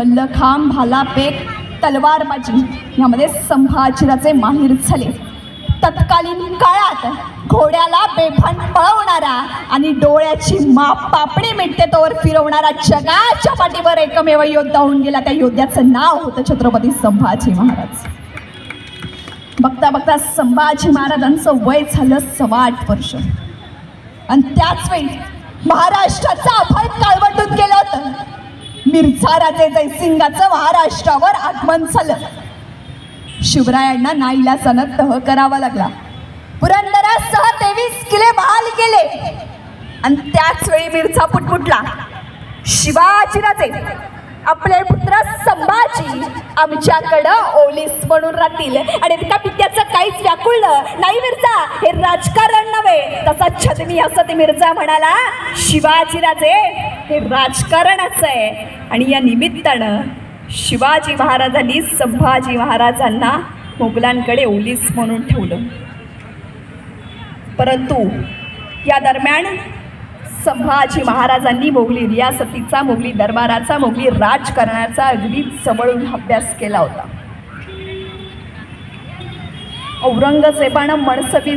मल्लखांब भालापेक तलवारबाजी यामध्ये संभाजीराजे माहीर झाले. तत्कालीन काळात घोड्याला बेभान पळवणारा आणि डोळ्याची माप पापणी मिटते तोवर फिरवणारा जगाच्या पाठीवर एकमेव योद्धा होऊन गेला. त्या योद्ध्याचं नाव होतं छत्रपती संभाजी महाराज. बघता बघता संभाजी महाराजांचं वय झालं सव्वा आठ वर्ष. आणि त्याच वेळी महाराष्ट्राचा अफाट काळवटून गेलं. मिरझा राजे जयसिंगाचं महाराष्ट्रावर आगमन झालं. शिवरायांना नाईलाजानं तह करावा लागला. पुरंदरासह तेवीस किले बहाल केले. आणि त्याच वेळी मिरचा पुटपुटला. शिवाजीराजे आपले पुत्र संभाजी आमच्याकडं ओलीस म्हणून राहतील. आणि त्या पित्याचं काहीच व्याकुळलं नाही मिर्झा हे राजकारण नव्हे. तसा छदमी असं ते मिर्झा म्हणाला. शिवाजीराजे हे राजकारणाचं आहे. आणि या निमित्तानं शिवाजी महाराजांनी संभाजी महाराजांना मोगलांकडे ओलीस म्हणून ठेवलं. परंतु या दरम्यान संभाजी महाराजांनी मोगली रियासतीचा मोगली दरबाराचा मोगली राजकारणाचा अगदी जवळून अभ्यास केला होता. औरंगजेबानं मनसबी